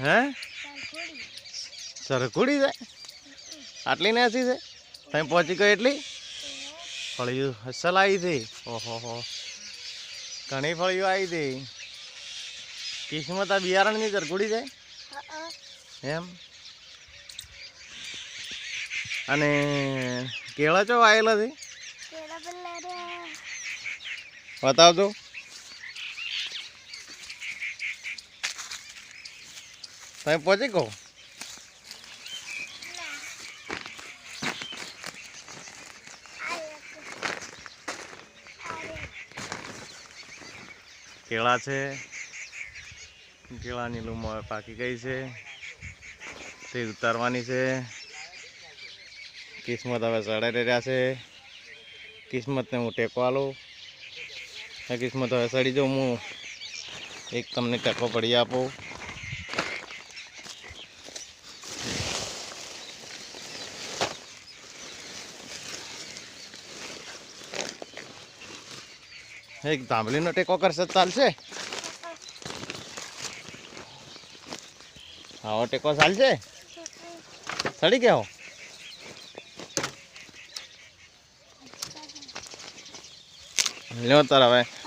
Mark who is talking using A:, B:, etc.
A: હે?
B: સરખોડી
A: સરખુડી છે? આટલી નાસી છે? તમે પહોંચી ગયો એટલી? ફળિયું હસલ આવી હતી. ઓહો હો. ઘણી ફળિયું આવી હતી. કિસ્મત આ બિયારણની સરખુડી છે? એમ? અને કેળા ચો આવેલા છે? બતાવજો. તમે પહોંચી કહો કેળા છે. કેળાની લૂમ હવે પાકી ગઈ છે. તે ઉતારવાની છે. કિસ્મત હવે ચડાઈ રહ્યા છે. કિસ્મતને હું ટેકો આલું. કિસ્મત હવે સડી જાઉં. હું એક તમને ટેકો પડી આપું. એક ધાંભલીનો ટેકો કરશે ચાલશે. આવો ટેકો ચાલશે. સડી ગયો. લ્યો તાર હવે.